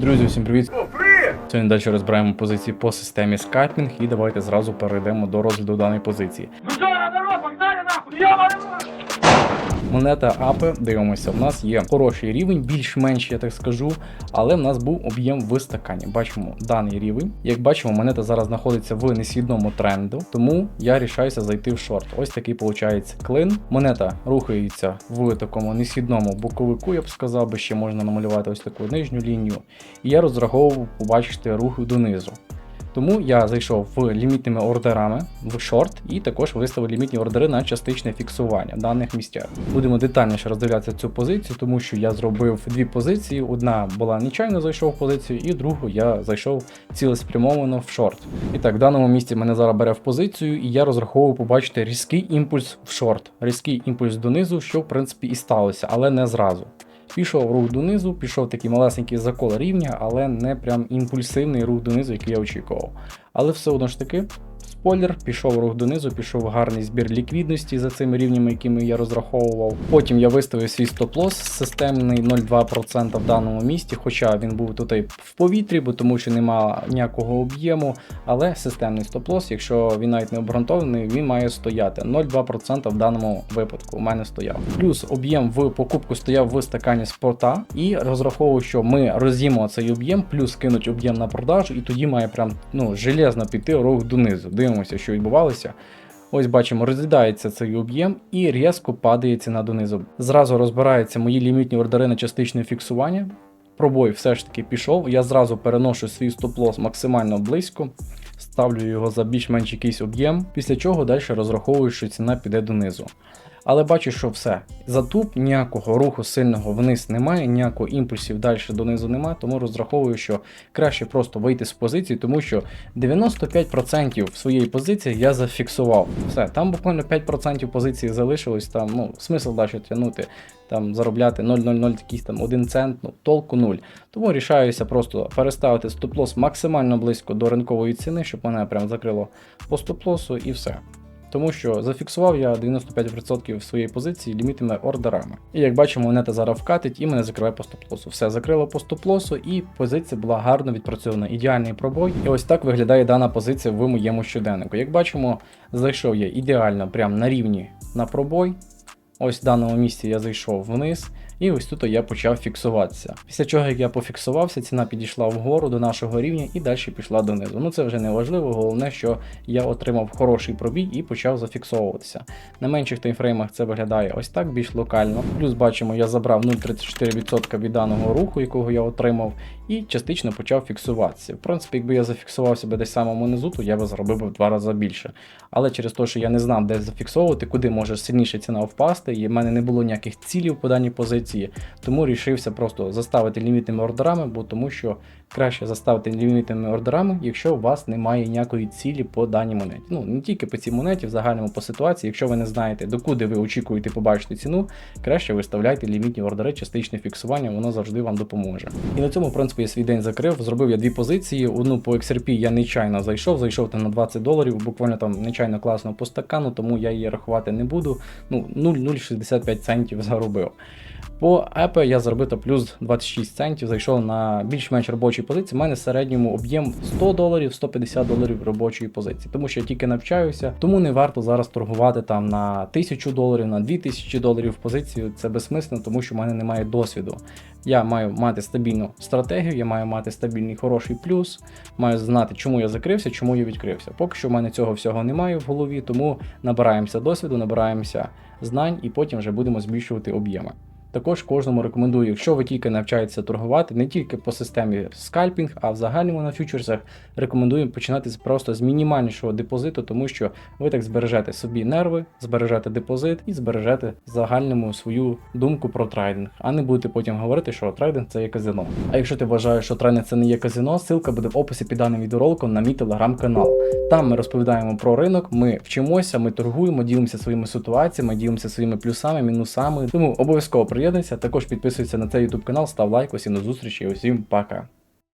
Друзі, всім привіт! Сьогодні далі розбираємо позиції по системі скальпінг і давайте зразу перейдемо до розгляду даної позиції. Ну что, народ, погнали нахуй! Монета апи, дивимося, в нас є хороший рівень, більш-менш я так скажу, але в нас був об'єм в стакані. Бачимо даний рівень. Як бачимо, монета зараз знаходиться в несвідному тренду, тому я рішаюся зайти в шорт. Ось такий виходить клин. Монета рухається в такому несвідному боковику, я б сказав, би ще можна намалювати ось таку нижню лінію. І я розраховував побачити рух донизу. Тому я зайшов в лімітними ордерами в шорт і також виставив лімітні ордери на частичне фіксування даних місцях. Будемо детальніше роздивлятися цю позицію, тому що я зробив дві позиції. Одна була нечайно зайшов в позицію, і другу я зайшов цілеспрямовано в шорт. І так, в даному місці мене зараз бере в позицію, і я розраховую побачити різкий імпульс в шорт, різкий імпульс донизу, що в принципі і сталося, але не зразу. Пішов рух донизу, пішов такий малесенький закол рівня, але не прям імпульсивний рух донизу, який я очікував. Але все одно ж таки, спойлер, пішов рух донизу, пішов гарний збір ліквідності за цими рівнями, якими я розраховував. Потім я виставив свій стоп-лосс системний 0,2% в даному місці, хоча він був тут в повітрі, бо тому що немає ніякого об'єму. Але системний стоп-лосс, якщо він навіть не обґрунтований, він має стояти 0,2% в даному випадку. У мене стояв. Плюс об'єм в покупку стояв в стакані спорта, і розраховую, що ми роз'їмо цей об'єм, плюс кинуть об'єм на продажу, і тоді має прям ну железно піти рух донизу. Дивимося, що відбувалося. Ось бачимо, розглядається цей об'єм і різко падає ціна донизу. Зразу розбираються мої лімітні ордери на частичне фіксування. Пробой все ж таки пішов. Я зразу переношу свій стоп-лосс максимально близько, ставлю його за більш-менш якийсь об'єм, після чого далі розраховую, що ціна піде донизу. Але бачу, що все. Затуп ніякого руху сильного вниз немає, ніякого імпульсів далі донизу немає, тому розраховую, що краще просто вийти з позиції, тому що 95% своєї позиції я зафіксував. Все, там буквально 5% позиції залишилось, там ну, смисл далі тягнути, там заробляти 0,00 якийсь там 1 цент, ну толку 0. Тому рішаюся просто переставити стоп-лосс максимально близько до ринкової ціни, щоб мене прям закрило по стоп-лосу і все. Тому що зафіксував я 95% своєї позиції лімітними ордерами. І як бачимо, монета зараз вкатить і мене закриває по стоп-лосу. Все закрило по стоп-лосу, і позиція була гарно відпрацьована. Ідеальний пробой. І ось так виглядає дана позиція в моєму щоденнику. Як бачимо, зайшов я ідеально прямо на рівні на пробой. Ось в даному місці я зайшов вниз, і ось тут я почав фіксуватися. Після чого, як я пофіксувався, ціна підійшла вгору до нашого рівня і далі пішла донизу. Ну це вже не важливо, головне, що я отримав хороший пробій і почав зафіксовуватися. На менших таймфреймах це виглядає ось так, більш локально. Плюс бачимо, я забрав 0,34% від даного руху, якого я отримав, і частично почав фіксуватися. В принципі, якби я зафіксувався би десь самому низу, то я би заробив би в два рази більше. Але через те, що я не знав, де зафіксовувати, куди може сильніше ціна впасти, і в мене не було ніяких цілів по даній позиції, тому рішився просто заставити лімітними ордерами, бо тому що краще заставити лімітними ордерами, якщо у вас немає ніякої цілі по даній монеті. Ну не тільки по цій монеті, в загальному по ситуації, якщо ви не знаєте, докуди ви очікуєте побачити ціну, краще виставляйте лімітні ордери, частичне фіксування, воно завжди вам допоможе. І на цьому, в принципі, я свій день закрив. Зробив я дві позиції. Одну по XRP я нечайно зайшов, зайшов там на 20 доларів, буквально там нечайно класно по стакану, тому я її рахувати не буду. Ну 0,065 центів заробив. По EP я заробив плюс 26 центів, зайшов на більш-менш робочі позиції. У мене в середньому об'єм 100 доларів, 150 доларів робочої позиції, тому що я тільки навчаюся, тому не варто зараз торгувати там на 1000 доларів, на 2000 доларів позицію. Це безсмислено, тому що в мене немає досвіду. Я маю мати стабільну стратегію, я маю мати стабільний хороший плюс, маю знати, чому я закрився, чому я відкрився. Поки що в мене цього всього немає в голові, тому набираємося досвіду, набираємося знань і потім вже будемо збільшувати об'єми. Також кожному рекомендую, якщо ви тільки навчаєтеся торгувати, не тільки по системі скальпінг, а в загальному на фьючерсах, рекомендую починати просто з мінімальнішого депозиту, тому що ви так збережете собі нерви, збережете депозит і збережете загальному свою думку про трейдинг, а не будете потім говорити, що трейдинг це є казино. А якщо ти вважаєш, що трейдинг це не є казино, ссылка буде в описі під даним відеороликом на мій телеграм-канал. Там ми розповідаємо про ринок, ми вчимося, ми торгуємо, ділимося своїми ситуаціями, ділимося своїми плюсами, мінусами. Тому обов'язково приєднуйся, також підписуйся на цей YouTube канал, став лайк, усім до зустрічі і усім пока.